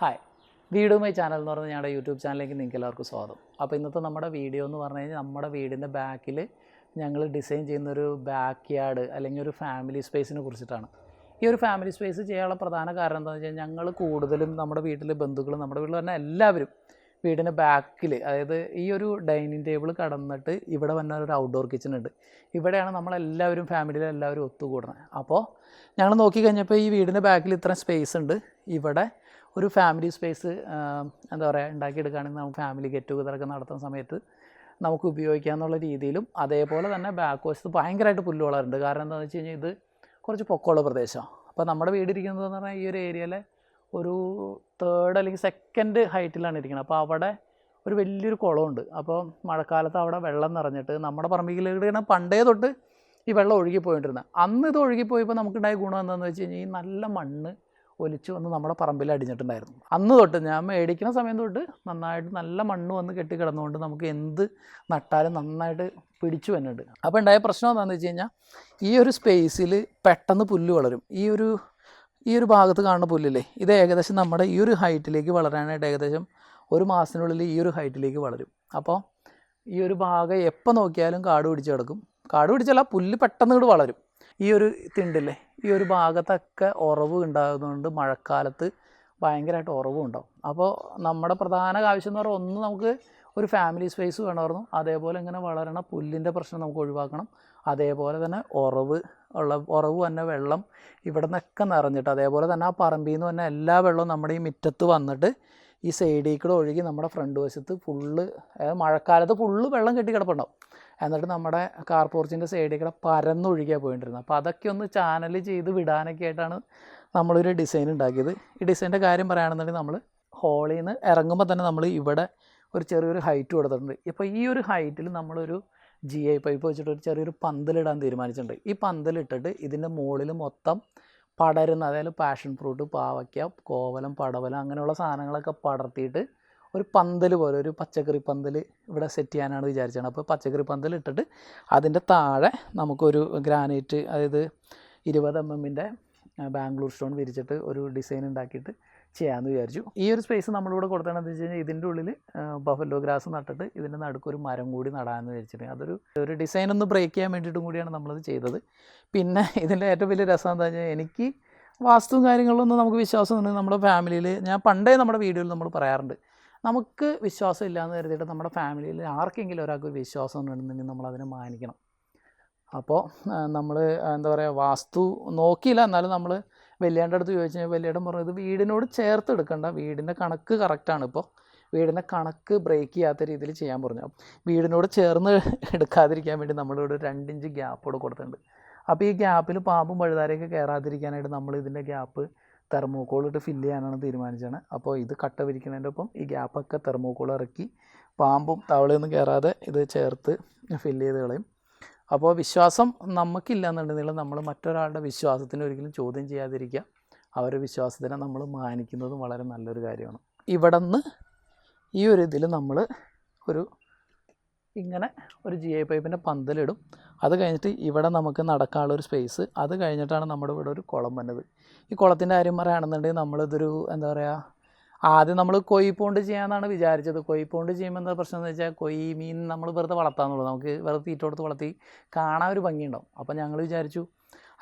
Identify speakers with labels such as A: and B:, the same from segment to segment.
A: Hi വീടുമായി channel എന്ന് പറഞ്ഞ ഞങ്ങളുടെ യൂട്യൂബ് ചാനലിലേക്ക് നിങ്ങൾക്ക് എല്ലാവർക്കും സ്വാഗതം. അപ്പോൾ ഇന്നത്തെ നമ്മുടെ വീഡിയോ എന്ന് പറഞ്ഞു കഴിഞ്ഞാൽ നമ്മുടെ വീടിന്റെ ബാക്കിൽ ഞങ്ങൾ ഡിസൈൻ ചെയ്യുന്ന ഒരു ബാക്ക് യാർഡ് അല്ലെങ്കിൽ ഒരു ഫാമിലി സ്പേസിനെ കുറിച്ചിട്ടാണ്. ഈ ഒരു ഫാമിലി സ്പേസ് ചെയ്യാനുള്ള പ്രധാന കാരണം എന്താണെന്ന് വെച്ചാൽ ഞങ്ങൾ കൂടുതലും നമ്മുടെ വീട്ടിലെ ബന്ധുക്കളും നമ്മുടെ വീട്ടിൽ തന്നെ എല്ലാവരും വീടിന്റെ ബാക്കിൽ അതായത് ഈ ഒരു ഡൈനിങ് ടേബിൾ കടന്നിട്ട് ഇവിടെ വന്ന ഒരു ഔട്ട്ഡോർ കിച്ചൺ ഉണ്ട്. ഇവിടെയാണ് നമ്മളെല്ലാവരും ഫാമിലിയിലെ എല്ലാവരും ഒത്തുകൂടുന്നത്. അപ്പോൾ ഞങ്ങൾ നോക്കി കഴിഞ്ഞപ്പോൾ ഈ വീടിന്റെ ബാക്കിൽ ഇത്ര സ്പേസ് ഉണ്ട്. ഇവിടെ ഒരു ഫാമിലി സ്പേസ് എന്താ പറയുക ഉണ്ടാക്കിയെടുക്കുകയാണെങ്കിൽ നമുക്ക് ഫാമിലി ഗെറ്റ് ടുഗതറൊക്കെ നടത്തുന്ന സമയത്ത് നമുക്ക് ഉപയോഗിക്കാമെന്നുള്ള രീതിയിലും അതേപോലെ തന്നെ ബാക്ക് വശത്ത് ഭയങ്കരമായിട്ട് പുല്ല് വളരുന്നുണ്ട് കാരണം എന്താണെന്ന് വെച്ച് കഴിഞ്ഞാൽ ഇത് കുറച്ച് പൊക്കമുള്ള പ്രദേശമാണ്. അപ്പോൾ നമ്മുടെ വീടിരിക്കുന്നതെന്ന് പറഞ്ഞാൽ ഈ ഒരു ഏരിയയിലെ ഒരു തേർഡ് അല്ലെങ്കിൽ സെക്കൻഡ് ഹൈറ്റിലാണ് ഇരിക്കുന്നത് അപ്പോൾ അവിടെ ഒരു വലിയൊരു കുളമുണ്ട്. അപ്പോൾ മഴക്കാലത്ത് അവിടെ വെള്ളം നിറഞ്ഞിട്ട് നമ്മുടെ പറമ്പിലേക്ക് പണ്ടേ തൊട്ട് ഈ വെള്ളം ഒഴുകി പോയിട്ടിരുന്നത് അന്ന് ഇത് ഒഴുകിപ്പോയപ്പോൾ നമുക്കുണ്ടായ ഗുണം എന്താണെന്ന് വെച്ച് കഴിഞ്ഞാൽ ഈ നല്ല മണ്ണ് ഒലിച്ചു വന്ന് നമ്മുടെ പറമ്പിൽ അടിഞ്ഞിട്ടുണ്ടായിരുന്നു. അന്ന് തൊട്ട് ഞാൻ മേടിക്കുന്ന സമയം തൊട്ട് നന്നായിട്ട് നല്ല മണ്ണ് വന്ന് കെട്ടി കിടന്നുകൊണ്ട് നമുക്ക് എന്ത് നട്ടാലും നന്നായിട്ട് പിടിച്ചു വന്നിട്ടുണ്ട്. അപ്പോൾ ഉണ്ടായ പ്രശ്നം എന്താണെന്ന് വെച്ച് കഴിഞ്ഞാൽ ഈ ഒരു സ്പേസിൽ പെട്ടെന്ന് പുല്ല് വളരും. ഈ ഒരു ഈ ഒരു ഭാഗത്ത് കാണുന്ന പുല്ലില്ലേ ഇത് ഏകദേശം നമ്മുടെ ഈ ഒരു ഹൈറ്റിലേക്ക് വളരാനായിട്ട് ഏകദേശം ഒരു മാസത്തിനുള്ളിൽ ഈ ഒരു ഹൈറ്റിലേക്ക് വളരും. അപ്പോൾ ഈ ഒരു ഭാഗം എപ്പോൾ നോക്കിയാലും കാട് പിടിച്ച് കിടക്കും. കാട് പിടിച്ചല്ല പുല്ല് പെട്ടെന്ന് ഇങ്ങോട്ട് വളരും. ഈ ഒരു തിണ്ടില്ലേ ഈ ഒരു ഭാഗത്തൊക്കെ ഉറവ് ഉണ്ടാകുന്നതുകൊണ്ട് മഴക്കാലത്ത് ഭയങ്കരമായിട്ട് ഉറവും ഉണ്ടാവും അപ്പോൾ നമ്മുടെ പ്രധാന ആവശ്യം എന്ന് പറഞ്ഞാൽ ഒന്ന് നമുക്ക് ഒരു ഫാമിലി സ്പേസ് വേണമായിരുന്നു. അതേപോലെ ഇങ്ങനെ വളരണ പുല്ലിന്റെ പ്രശ്നം നമുക്ക് ഒഴിവാക്കണം. അതേപോലെ തന്നെ ഉറവ് ഉള്ള ഉറവ് തന്നെ വെള്ളം ഇവിടെ നിന്നൊക്കെ നിറഞ്ഞിട്ട് അതേപോലെ തന്നെ ആ പറമ്പിൽ നിന്ന് തന്നെ എല്ലാ വെള്ളവും നമ്മുടെ ഈ മുറ്റത്ത് വന്നിട്ട് ഈ സൈഡിൽ കൂടെ ഒഴുകി നമ്മുടെ ഫ്രണ്ട് വശത്ത് ഫുള്ള് മഴക്കാലത്ത് ഫുള്ള് വെള്ളം കെട്ടി കിടപ്പുണ്ടാവും. എന്നിട്ട് നമ്മുടെ കാർ പോർച്ചിന്റെ സൈഡിൽ കൂടെ പരന്നൊഴുകിയാണ് പോയിട്ടിരുന്നത് അപ്പോൾ അതൊക്കെ ഒന്ന് ചാനൽ ചെയ്ത് വിടാനൊക്കെ ആയിട്ടാണ് നമ്മളൊരു ഡിസൈൻ ഉണ്ടാക്കിയത്. ഈ ഡിസൈന്റെ കാര്യം പറയുകയാണെന്നുണ്ടെങ്കിൽ നമ്മൾ ഹോളിൽ നിന്ന് ഇറങ്ങുമ്പോൾ തന്നെ നമ്മൾ ഇവിടെ ഒരു ചെറിയൊരു ഹൈറ്റ് കൊടുത്തിട്ടുണ്ട്. ഇപ്പോൾ ഈ ഒരു ഹൈറ്റിൽ നമ്മളൊരു ജി ഐ പൈപ്പ് വെച്ചിട്ട് ഒരു ചെറിയൊരു പന്തലിടാൻ തീരുമാനിച്ചിട്ടുണ്ട്. ഈ പന്തലിട്ടിട്ട് ഇതിന്റെ മുകളിൽ മൊത്തം പടരുന്ന അതായത് പാഷൻ ഫ്രൂട്ട് പാവയ്ക്ക കോവലം പടവലം അങ്ങനെയുള്ള സാധനങ്ങളൊക്കെ പടർത്തിയിട്ട് ഒരു പന്തൽ പോലെ ഒരു പച്ചക്കറി പന്തൽ ഇവിടെ സെറ്റ് ചെയ്യാനാണ് വിചാരിച്ചത്. അപ്പോൾ പച്ചക്കറി പന്തൽ ഇട്ടിട്ട് അതിന്റെ താഴെ നമുക്കൊരു ഗ്രാനൈറ്റ് അതായത് ഇരുപത് എം എമ്മിന്റെ ബാംഗ്ലൂർ സ്റ്റോൺ വിരിച്ചിട്ട് ഒരു ഡിസൈൻ ഉണ്ടാക്കിയിട്ട് ചെയ്യാമെന്ന് വിചാരിച്ചു. ഈ ഒരു സ്പേസ് നമ്മളിവിടെ കൊടുത്തതെന്ന് വെച്ച് കഴിഞ്ഞാൽ ഇതിന്റെ ഉള്ളിൽ ബഫല്ലോ ഗ്രാസ് നട്ടിട്ട് ഇതിന്റെ നടുക്ക് ഒരു മരം കൂടി നടാമെന്ന് വിചാരിച്ചിട്ട് അതൊരു ഒരു ഡിസൈൻ ഒന്ന് ബ്രേക്ക് ചെയ്യാൻ വേണ്ടിയിട്ടും കൂടിയാണ് നമ്മളത് ചെയ്തത്. പിന്നെ ഇതിന്റെ ഏറ്റവും വലിയ രസം എന്താ വെച്ചാൽ എനിക്ക് വാസ്തുവും കാര്യങ്ങളിലൊന്നും നമുക്ക് വിശ്വാസം ഉണ്ടെങ്കിൽ നമ്മുടെ ഫാമിലിയിൽ ഞാൻ പണ്ടേ നമ്മുടെ വീഡിയോയിൽ നമ്മൾ പറയാറുണ്ട്. നമുക്ക് വിശ്വാസം ഇല്ലയെന്ന് കരുതിയിട്ട് നമ്മുടെ ഫാമിലിയിൽ ആർക്കെങ്കിലും ഒരാൾക്ക് ഒരു വിശ്വാസം ഉണ്ടെന്നുണ്ടെങ്കിൽ നമ്മളതിനെ മാനിക്കണം. അപ്പോൾ നമ്മൾ എന്താ പറയുക വാസ്തു നോക്കിയില്ല. എന്നാലും നമ്മൾ വലിയേന്റെ അടുത്ത് ചോദിച്ചു കഴിഞ്ഞാൽ വലിയേടൻ പറഞ്ഞു ഇത് വീടിനോട് ചേർത്ത് എടുക്കണ്ട. വീടിന്റെ കണക്ക് കറക്റ്റാണ് ഇപ്പോൾ വീടിന്റെ കണക്ക് ബ്രേക്ക് ചെയ്യാത്ത രീതിയിൽ ചെയ്യാൻ പറഞ്ഞു. വീടിനോട് ചേർന്ന് എടുക്കാതിരിക്കാൻ വേണ്ടി നമ്മളിവിടെ ഒരു രണ്ടിഞ്ച് ഗ്യാപ്പ് കൂടെ കൊടുത്തിട്ടുണ്ട്. അപ്പോൾ ഈ ഗ്യാപ്പിൽ പാമ്പും പഴുതാരയൊക്കെ കയറാതിരിക്കാനായിട്ട് നമ്മൾ ഇതിന്റെ ഗ്യാപ്പ് തെർമോക്കോൾ ഇട്ട് ഫില്ല് ചെയ്യാനാണ് തീരുമാനിച്ചത്. അപ്പോൾ ഇത് കട്ട വിരിക്കുന്നതിന്റെ ഒപ്പം ഈ ഗ്യാപ്പൊക്കെ തെർമോക്കോൾ ഇറക്കി പാമ്പും തവളയൊന്നും കയറാതെ ഇത് ചേർത്ത് ഫില്ല് ചെയ്ത് കളയും. അപ്പോൾ വിശ്വാസം നമുക്കില്ല എന്നുണ്ടെങ്കിൽ നമ്മൾ മറ്റൊരാളുടെ വിശ്വാസത്തിന് ഒരിക്കലും ചോദ്യം ചെയ്യാതിരിക്കുക. അവരുടെ വിശ്വാസത്തിനെ നമ്മൾ മാനിക്കുന്നതും വളരെ നല്ലൊരു കാര്യമാണ്. ഇവിടെ നിന്ന് ഈ ഒരു ഇതിൽ നമ്മൾ ഒരു ഇങ്ങനെ ഒരു ജി ഐ പൈപ്പിന്റെ പന്തലിടും. അത് കഴിഞ്ഞിട്ട് ഇവിടെ നമുക്ക് നടക്കാനുള്ള ഒരു സ്പേസ് അത് കഴിഞ്ഞിട്ടാണ് നമ്മുടെ ഇവിടെ ഒരു കുളം വന്നത്. ഈ കുളത്തിന്റെ കാര്യം പറയുകയാണെന്നുണ്ടെങ്കിൽ നമ്മളിതൊരു എന്താ പറയുക ആദ്യം നമ്മൾ കൊയ് പോണ്ട് ചെയ്യാമെന്നാണ് വിചാരിച്ചത്. കൊയ് പോണ്ട് ചെയ്യുമ്പോൾ എന്താ പ്രശ്നം എന്ന് വെച്ചാൽ കൊയ് മീൻ നമ്മൾ വെറുതെ വളർത്താന്നുള്ളൂ. നമുക്ക് വെറുതെ തീറ്റ കൊടുത്ത് വളർത്തി കാണാൻ ഒരു ഭംഗിയുണ്ടാവും. അപ്പോൾ ഞങ്ങൾ വിചാരിച്ചു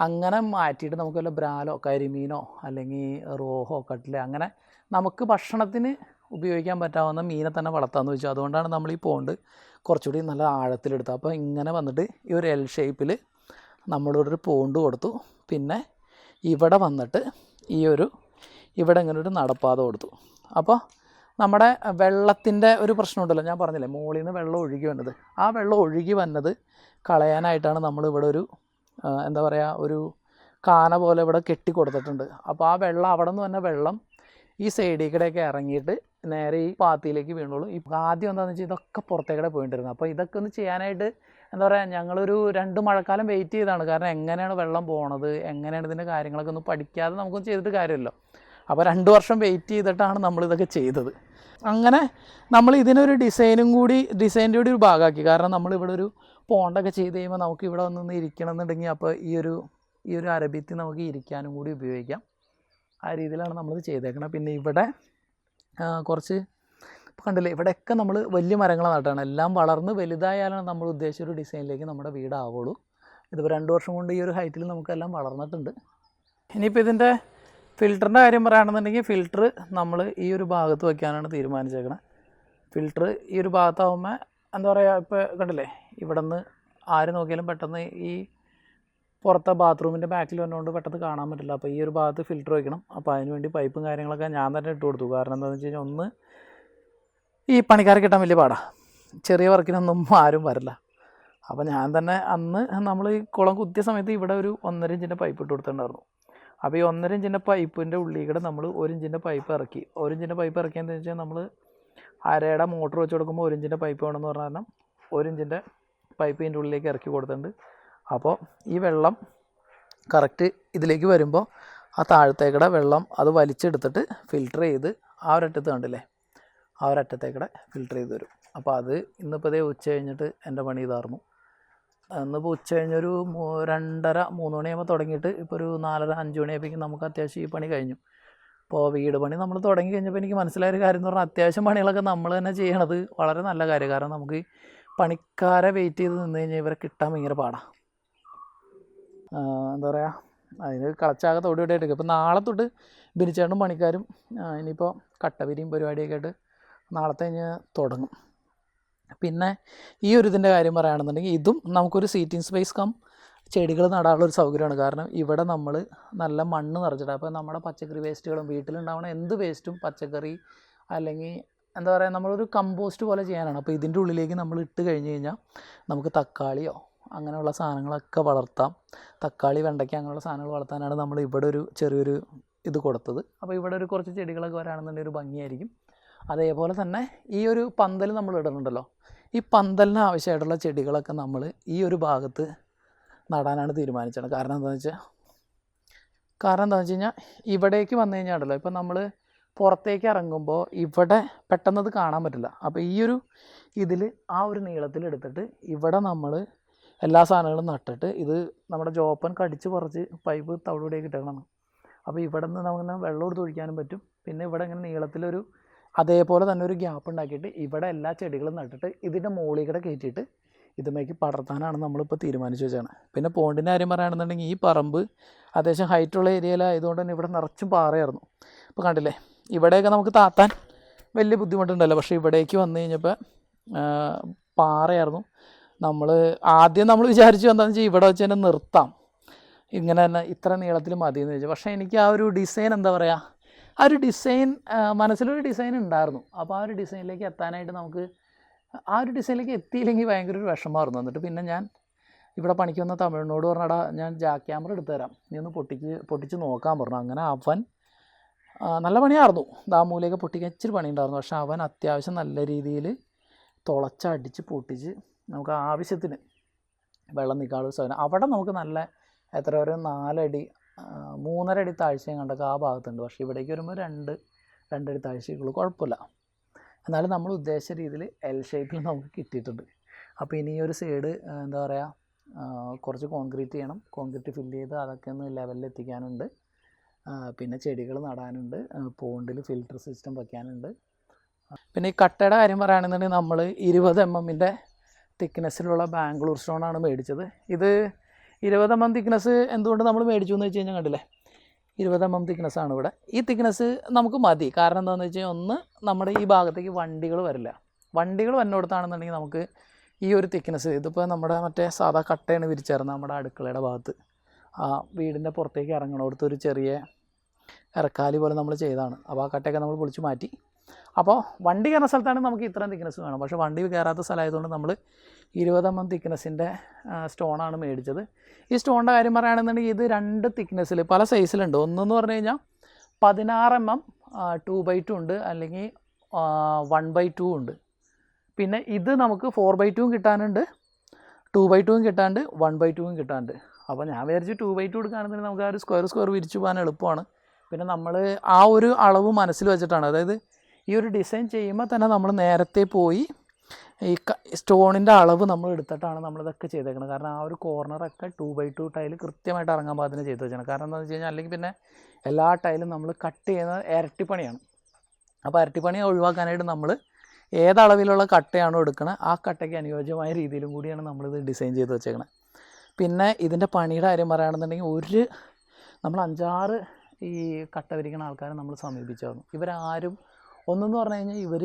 A: അങ്ങനെ മാറ്റിയിട്ട് നമുക്ക് വല്ല ബ്രാലോ കരിമീനോ അല്ലെങ്കിൽ റോഹോ കട്ടില അങ്ങനെ നമുക്ക് ഭക്ഷണത്തിന് ഉപയോഗിക്കാൻ പറ്റാവുന്ന മീനെ തന്നെ വളർത്താമെന്ന് വെച്ചു. അതുകൊണ്ടാണ് നമ്മൾ ഈ പോണ്ട് കുറച്ചുകൂടി നല്ല ആഴത്തിലെടുത്തത്. അപ്പോൾ ഇങ്ങനെ വന്നിട്ട് ഈ ഒരു എൽ ഷേപ്പിൽ നമ്മളിവിടെ ഒരു പോണ്ട് കൊടുത്തു. പിന്നെ ഇവിടെ വന്നിട്ട് ഈ ഒരു ഇവിടെ ഇങ്ങനെ ഒരു നടപ്പാത കൊടുത്തു. അപ്പോൾ നമ്മുടെ വെള്ളത്തിന്റെ ഒരു പ്രശ്നമുണ്ടല്ലോ ഞാൻ പറഞ്ഞില്ലേ മുകളിൽ നിന്ന് വെള്ളം ഒഴുകി വന്നത്. ആ വെള്ളം ഒഴുകി വന്നത് കളയാനായിട്ടാണ് നമ്മളിവിടെ ഒരു എന്താ പറയുക ഒരു കാന പോലെ ഇവിടെ കെട്ടി കൊടുത്തിട്ടുണ്ട്. അപ്പോൾ ആ വെള്ളം അവിടെ നിന്ന് തന്നെ വെള്ളം ഈ സൈഡിൽ കൂടെയൊക്കെ ഇറങ്ങിയിട്ട് നേരെ ഈ പാത്തിയിലേക്ക് വീണുള്ളൂ ഈ ആദ്യം എന്താണെന്ന് വെച്ചാൽ ഇതൊക്കെ പുറത്തേക്കൂടെ പോയിട്ടുണ്ടായിരുന്നു അപ്പോൾ ഇതൊക്കെ ഒന്ന് ചെയ്യാനായിട്ട് എന്താ പറയുക ഞങ്ങളൊരു രണ്ട് മഴക്കാലം വെയിറ്റ് ചെയ്താണ് കാരണം എങ്ങനെയാണ് വെള്ളം പോണത് എങ്ങനെയാണ് ഇതിന്റെ കാര്യങ്ങളൊക്കെ ഒന്ന് പഠിക്കാതെ നമുക്കൊന്നും ചെയ്തിട്ട് കാര്യമല്ലോ അപ്പോൾ രണ്ട് വർഷം വെയിറ്റ് ചെയ്തിട്ടാണ് നമ്മളിതൊക്കെ ചെയ്തത്. അങ്ങനെ നമ്മൾ ഇതിനൊരു ഡിസൈനും കൂടി ഡിസൈന്റെ കൂടി ഒരു ഭാഗമാക്കി. കാരണം നമ്മളിവിടെ ഒരു പോണ്ടൊക്കെ ചെയ്ത് കഴിയുമ്പോൾ നമുക്ക് ഇവിടെ ഒന്നും ഇരിക്കണം എന്നുണ്ടെങ്കിൽ അപ്പോൾ ഈ ഒരു ഈ ഒരു അരബിത്തി നമുക്ക് ഇരിക്കാനും കൂടി ഉപയോഗിക്കാം. ആ രീതിയിലാണ് നമ്മളിത് ചെയ്തേക്കുന്നത് പിന്നെ ഇവിടെ കുറച്ച് കണ്ടില്ലേ ഇവിടെയൊക്കെ നമ്മൾ വലിയ മരങ്ങൾ നട്ടാണ്. എല്ലാം വളർന്ന് വലുതായാലാണ് നമ്മൾ ഉദ്ദേശിച്ച ഒരു ഡിസൈനിലേക്ക് നമ്മുടെ വീടാവുള്ളൂ. ഇതിപ്പോൾ രണ്ട് വർഷം കൊണ്ട് ഈ ഒരു ഹൈറ്റിൽ നമുക്കെല്ലാം വളർന്നിട്ടുണ്ട്. ഇനിയിപ്പോൾ ഇതിന്റെ ഫിൽറ്ററിന്റെ കാര്യം പറയുകയാണെന്നുണ്ടെങ്കിൽ ഫിൽറ്റർ നമ്മൾ ഈ ഒരു ഭാഗത്ത് വയ്ക്കാനാണ് തീരുമാനിച്ചേക്കണത് ഫിൽറ്റർ ഈ ഒരു ഭാഗത്താവുമ്പോൾ എന്താ പറയുക ഇപ്പോൾ കണ്ടില്ലേ ഇവിടെ നിന്ന് ആര് നോക്കിയാലും പെട്ടെന്ന് ഈ പുറത്തെ ബാത്റൂമിന്റെ ബാക്കിൽ വന്നുകൊണ്ട് പെട്ടെന്ന് കാണാൻ പറ്റില്ല. അപ്പോൾ ഈ ഒരു ഭാഗത്ത് ഫിൽറ്റർ വയ്ക്കണം അപ്പോൾ അതിനുവേണ്ടി പൈപ്പും കാര്യങ്ങളൊക്കെ ഞാൻ തന്നെ ഇട്ട് കൊടുത്തു. കാരണം എന്താണെന്ന് വെച്ച് കഴിഞ്ഞാൽ ഒന്ന് ഈ പണിക്കാർ കിട്ടാൻ വലിയ പാടാണ് ചെറിയ വർക്കിനൊന്നും ആരും വരില്ല. അപ്പോൾ ഞാൻ തന്നെ അന്ന് നമ്മൾ ഈ കുളം കുത്തിയ സമയത്ത് ഇവിടെ ഒരു ഒന്നര ഇഞ്ചിന്റെ പൈപ്പ് ഇട്ട് കൊടുത്തിട്ടുണ്ടായിരുന്നു. അപ്പോൾ ഈ ഒന്നര ഇഞ്ചിന്റെ പൈപ്പിന്റെ ഉള്ളിൽ കൂടെ നമ്മൾ ഒരു ഇഞ്ചിന്റെ പൈപ്പ് ഇറക്കി. ഒരു ഇഞ്ചിന്റെ പൈപ്പ് ഇറക്കിയെന്ന് വെച്ചാൽ നമ്മൾ അരയുടെ മോട്ടർ വെച്ച് കൊടുക്കുമ്പോൾ ഒരു ഇഞ്ചിന്റെ പൈപ്പ് വേണമെന്ന് പറഞ്ഞ കാരണം ഒരു ഇഞ്ചിന്റെ പൈപ്പ് ഇതിന്റെ ഉള്ളിലേക്ക് ഇറക്കി കൊടുത്തിട്ടുണ്ട്. അപ്പോൾ ഈ വെള്ളം കറക്റ്റ് ഇതിലേക്ക് വരുമ്പോൾ ആ താഴത്തേക്കടെ വെള്ളം അത് വലിച്ചെടുത്തിട്ട് ഫിൽറ്റർ ചെയ്ത് ആ ഒരറ്റത്ത് കണ്ടില്ലേ? ആ ഒരറ്റത്തേക്കടെ ഫിൽറ്റർ ചെയ്ത് തരും അപ്പോൾ അത് ഇന്നിപ്പോൾ ഇതേ ഉച്ച കഴിഞ്ഞിട്ട് എന്റെ പണി ഇതായിരുന്നു ഇന്നിപ്പോൾ ഉച്ച കഴിഞ്ഞൊരു രണ്ടര മൂന്ന് മണിയാകുമ്പോൾ തുടങ്ങിയിട്ട് ഇപ്പോൾ ഒരു നാലര അഞ്ച് മണിയായപ്പോഴേക്കും നമുക്ക് അത്യാവശ്യം ഈ പണി കഴിഞ്ഞു. ഇപ്പോൾ വീട് പണി നമ്മൾ തുടങ്ങി കഴിഞ്ഞപ്പോൾ എനിക്ക് മനസ്സിലായ ഒരു കാര്യം എന്ന് പറഞ്ഞാൽ അത്യാവശ്യം പണികളൊക്കെ നമ്മൾ തന്നെ ചെയ്യണത് വളരെ നല്ല കാര്യം. കാരണം നമുക്ക് പണിക്കാരെ വെയിറ്റ് ചെയ്ത് നിന്ന് കഴിഞ്ഞാൽ ഇവരെ കിട്ടാൻ ഭയങ്കര പാടാണ് എന്താ പറയുക അതിന് കളച്ചാകെ തൊടിയോടെ എടുക്കും ഇപ്പം നാളെ തൊട്ട് ബിരിച്ചേണ്ടും പണിക്കാരും ഇനിയിപ്പോൾ കട്ടപിരിയും പരിപാടിയൊക്കെ ആയിട്ട് നാളത്തെ കഴിഞ്ഞ് തുടങ്ങും. പിന്നെ ഈ ഒരു ഇതിന്റെ കാര്യം പറയുകയാണെന്നുണ്ടെങ്കിൽ ഇതും നമുക്കൊരു സീറ്റിംഗ് സ്പേസ് കം ചെടികൾ നടാനുള്ള ഒരു സൗകര്യമാണ്. കാരണം ഇവിടെ നമ്മൾ നല്ല മണ്ണ് നിറച്ചിട്ട് അപ്പോൾ നമ്മുടെ പച്ചക്കറി വേസ്റ്റുകളും വീട്ടിലുണ്ടാവുന്ന എന്ത് വേസ്റ്റും പച്ചക്കറി അല്ലെങ്കിൽ എന്താ പറയുക നമ്മളൊരു കമ്പോസ്റ്റ് പോലെ ചെയ്യാനാണ്. അപ്പോൾ ഇതിന്റെ ഉള്ളിലേക്ക് നമ്മൾ ഇട്ട് കഴിഞ്ഞ് കഴിഞ്ഞാൽ നമുക്ക് തക്കാളിയോ അങ്ങനെയുള്ള സാധനങ്ങളൊക്കെ വളർത്താം. തക്കാളി വെണ്ടയ്ക്ക അങ്ങനെയുള്ള സാധനങ്ങൾ വളർത്താനാണ് നമ്മൾ ഇവിടെ ഒരു ചെറിയൊരു ഇത് കൊടുത്തത്. അപ്പോൾ ഇവിടെ ഒരു കുറച്ച് ചെടികളൊക്കെ വരാണെന്നുണ്ടെങ്കിൽ ഒരു ഭംഗിയായിരിക്കും. അതേപോലെ തന്നെ ഈ ഒരു പന്തൽ നമ്മൾ ഇടുന്നുണ്ടല്ലോ. ഈ പന്തലിന് ആവശ്യമായിട്ടുള്ള ചെടികളൊക്കെ നമ്മൾ ഈ ഒരു ഭാഗത്ത് നടാനാണ് തീരുമാനിച്ചത്. കാരണം എന്താണെന്ന് വെച്ചാൽ കാരണം എന്താണെന്ന് വെച്ച് കഴിഞ്ഞാൽ ഇവിടേക്ക് വന്നു കഴിഞ്ഞാൽ ഉണ്ടല്ലോ ഇപ്പം നമ്മൾ പുറത്തേക്ക് ഇറങ്ങുമ്പോൾ ഇവിടെ പെട്ടെന്നത് കാണാൻ പറ്റില്ല. അപ്പോൾ ഈ ഒരു ഇതിൽ ആ ഒരു നീളത്തിൽ എടുത്തിട്ട് ഇവിടെ നമ്മൾ എല്ലാ സാധനങ്ങളും നട്ടിട്ട് ഇത് നമ്മുടെ ജോപ്പൻ കടിച്ച് പറിച്ച് പൈപ്പ് തവിടുകൂടെ ഇട്ടേക്കണം അപ്പോൾ ഇവിടെ നിന്ന് നമുക്ക് വെള്ളം എടുത്ത് ഒഴിക്കാനും പറ്റും. പിന്നെ ഇവിടെ ഇങ്ങനെ നീളത്തിലൊരു അതേപോലെ തന്നെ ഒരു ഗ്യാപ്പ് ഉണ്ടാക്കിയിട്ട് ഇവിടെ എല്ലാ ചെടികളും നട്ടിട്ട് ഇതിന്റെ മുകളിൽ കൂടെ കയറ്റിയിട്ട് ഇതുമേക്ക് പടർത്താനാണ് നമ്മളിപ്പോൾ തീരുമാനിച്ചു വെച്ചാണ് പിന്നെ പോണ്ടിന്റെ കാര്യം പറയുകയാണെന്നുണ്ടെങ്കിൽ ഈ പറമ്പ് അത്യാവശ്യം ഹൈറ്റുള്ള ഏരിയയിലായതുകൊണ്ട് തന്നെ ഇവിടെ നിറച്ചും പാറയായിരുന്നു. ഇപ്പോൾ കണ്ടില്ലേ? ഇവിടെയൊക്കെ നമുക്ക് താത്താൻ വലിയ ബുദ്ധിമുട്ടുണ്ടല്ലോ. പക്ഷേ ഇവിടേക്ക് വന്നു കഴിഞ്ഞപ്പോൾ പാറയായിരുന്നു. നമ്മൾ ആദ്യം നമ്മൾ വിചാരിച്ചു എന്താണെന്ന് വെച്ചാൽ ഇവിടെ വെച്ച് തന്നെ നിർത്താം. ഇങ്ങനെ തന്നെ ഇത്ര നീളത്തിൽ മതി എന്ന് വെച്ചു പക്ഷേ എനിക്ക് ആ ഒരു ഡിസൈൻ എന്താ പറയുക ആ ഒരു ഡിസൈൻ മനസ്സിലൊരു ഡിസൈൻ ഉണ്ടായിരുന്നു. അപ്പോൾ ആ ഒരു ഡിസൈനിലേക്ക് എത്താനായിട്ട് നമുക്ക് ആ ഒരു ഡിസൈനിലേക്ക് എത്തിയില്ലെങ്കിൽ ഭയങ്കര ഒരു വിഷമമായിരുന്നു. എന്നിട്ട് പിന്നെ ഞാൻ ഇവിടെ പണിക്ക് വന്ന തമിഴിനോട് പറഞ്ഞടാ ഞാൻ ജാ ക്യാമറ എടുത്തു തരാം. നീ ഒന്ന് പൊട്ടിക്ക് പൊട്ടിച്ച് നോക്കാൻ പറഞ്ഞു. അങ്ങനെ അവൻ നല്ല പണിയായിരുന്നു. ദാമൂലയൊക്കെ പൊട്ടിക്കാൻ ഇച്ചിരി പണിയുണ്ടായിരുന്നു. പക്ഷെ അവൻ അത്യാവശ്യം നല്ല രീതിയിൽ തുളച്ചടിച്ച് പൊട്ടിച്ച് നമുക്ക് ആവശ്യത്തിന് വെള്ളം നിൽക്കാനുള്ള സാധനം. അവിടെ നമുക്ക് നല്ല എത്ര ഒരു നാലടി മൂന്നര അടി താഴ്ചയും കണ്ടൊക്കെ ആ ഭാഗത്തുണ്ട്. പക്ഷേ ഇവിടേക്ക് വരുമ്പോൾ രണ്ട് രണ്ടടി താഴ്ചയ്ക്കുള്ളൂ കുഴപ്പമില്ല. എന്നാലും നമ്മൾ ഉദ്ദേശിച്ച രീതിയിൽ എൽ ഷേപ്പിൽ നമുക്ക് കിട്ടിയിട്ടുണ്ട്. അപ്പോൾ ഇനി ഒരു സൈഡ് എന്താ പറയുക കുറച്ച് കോൺക്രീറ്റ് ചെയ്യണം. കോൺക്രീറ്റ് ഫില്ല് ചെയ്ത് അതൊക്കെ ഒന്ന് ലെവലിൽ എത്തിക്കാനുണ്ട്. പിന്നെ ചെടികൾ നടാനുണ്ട്. പോണ്ടിൽ ഫിൽട്ടർ സിസ്റ്റം വയ്ക്കാനുണ്ട് പിന്നെ ഈ കട്ടയുടെ കാര്യം പറയുകയാണെന്നുണ്ടെങ്കിൽ നമ്മൾ ഇരുപത് എം എമ്മിന്റെ തിക്നെസ്സിലുള്ള ബാംഗ്ലൂർ സ്റ്റോണാണ് മേടിച്ചത്. ഇത് ഇരുപത് എം തിക്നെസ് എന്തുകൊണ്ട് നമ്മൾ മേടിച്ചു എന്ന് വെച്ച് കഴിഞ്ഞാൽ കണ്ടില്ലേ? ഇരുപത് എം തിക്നെസ് ആണ് ഇവിടെ. ഈ തിക്നെസ് നമുക്ക് മതി. കാരണം എന്താണെന്ന് വെച്ച് ഒന്ന് നമ്മുടെ ഈ ഭാഗത്തേക്ക് വണ്ടികൾ വരില്ല. വണ്ടികൾ വന്നിടത്താണെന്നുണ്ടെങ്കിൽ നമുക്ക് ഈ ഒരു തിക്നെസ് ഇതിപ്പോൾ നമ്മുടെ മറ്റേ സാധാ കട്ടയാണ് വിരിച്ചേർന്നത് നമ്മുടെ അടുക്കളയുടെ ഭാഗത്ത്. ആ വീടിന്റെ പുറത്തേക്ക് ഇറങ്ങണോടത്ത് ഒരു ചെറിയ ഇറക്കാലി പോലെ നമ്മൾ ചെയ്താണ് അപ്പോൾ ആ കട്ടയൊക്കെ നമ്മൾ പൊളിച്ച് മാറ്റി. അപ്പോൾ വണ്ടി കയറുന്ന സ്ഥലത്താണ് നമുക്ക് ഇത്രയും തിക്നെസ് വേണം. പക്ഷേ വണ്ടി കയറാത്ത സ്ഥലമായതുകൊണ്ട് നമ്മൾ ഇരുപത് എം എം തിക്നെസ്സിന്റെ സ്റ്റോണാണ് മേടിച്ചത്. ഈ സ്റ്റോണിന്റെ കാര്യം പറയുകയാണെന്നുണ്ടെങ്കിൽ ഇത് രണ്ട് തിക്നെസ്സിൽ പല സൈസിലുണ്ട്. ഒന്നെന്ന് പറഞ്ഞു കഴിഞ്ഞാൽ പതിനാറ് M M two by two ഉണ്ട്. അല്ലെങ്കിൽ വൺ ബൈ ടു ഉണ്ട്. പിന്നെ ഇത് നമുക്ക് ഫോർ ബൈ ടുവും കിട്ടാനുണ്ട്. ടു ബൈ ടുവും കിട്ടാണ്ട് വൺ ബൈ ടുവും കിട്ടാണ്ട് അപ്പോൾ ഞാൻ വിചാരിച്ചു ടു ബൈ ടു എടുക്കുകയാണെന്നുണ്ടെങ്കിൽ നമുക്ക് ആ ഒരു സ്ക്വയർ സ്ക്വയർ വിരിച്ചു പോകാൻ എളുപ്പമാണ്. പിന്നെ നമ്മൾ ആ ഒരു അളവ് മനസ്സിൽ വെച്ചിട്ടാണ്. അതായത് ഈ ഒരു ഡിസൈൻ ചെയ്യുമ്പോൾ തന്നെ നമ്മൾ നേരത്തെ പോയി ഈ സ്റ്റോണിന്റെ അളവ് നമ്മൾ എടുത്തിട്ടാണ് നമ്മളിതൊക്കെ ചെയ്തേക്കുന്നത് കാരണം ആ ഒരു കോർണറൊക്കെ ടു ബൈ ടു ടൈൽ കൃത്യമായിട്ട് ഇറങ്ങാൻ പാകത്തിന് ചെയ്ത് വെച്ചാണ് കാരണം എന്താണെന്ന് വെച്ച് കഴിഞ്ഞാൽ അല്ലെങ്കിൽ പിന്നെ എല്ലാ ടൈലും നമ്മൾ കട്ട് ചെയ്യുന്നത് ഇരട്ടിപ്പണിയാണ്. അപ്പോൾ ഇരട്ടിപ്പണി ഒഴിവാക്കാനായിട്ട് നമ്മൾ ഏതളവിലുള്ള കട്ടയാണോ എടുക്കണത് ആ കട്ടയ്ക്ക് അനുയോജ്യമായ രീതിയിലും കൂടിയാണ് നമ്മളിത് ഡിസൈൻ ചെയ്ത് വെച്ചേക്കണത്. പിന്നെ ഇതിന്റെ പണിയുടെ കാര്യം പറയുകയാണെന്നുണ്ടെങ്കിൽ ഒരു നമ്മൾ അഞ്ചാറ് ഈ കട്ട വിരിക്കുന്ന ആൾക്കാരെ നമ്മൾ സമീപിച്ചു വന്നു ഇവരാരും ഒന്നെന്ന് പറഞ്ഞു കഴിഞ്ഞാൽ ഇവർ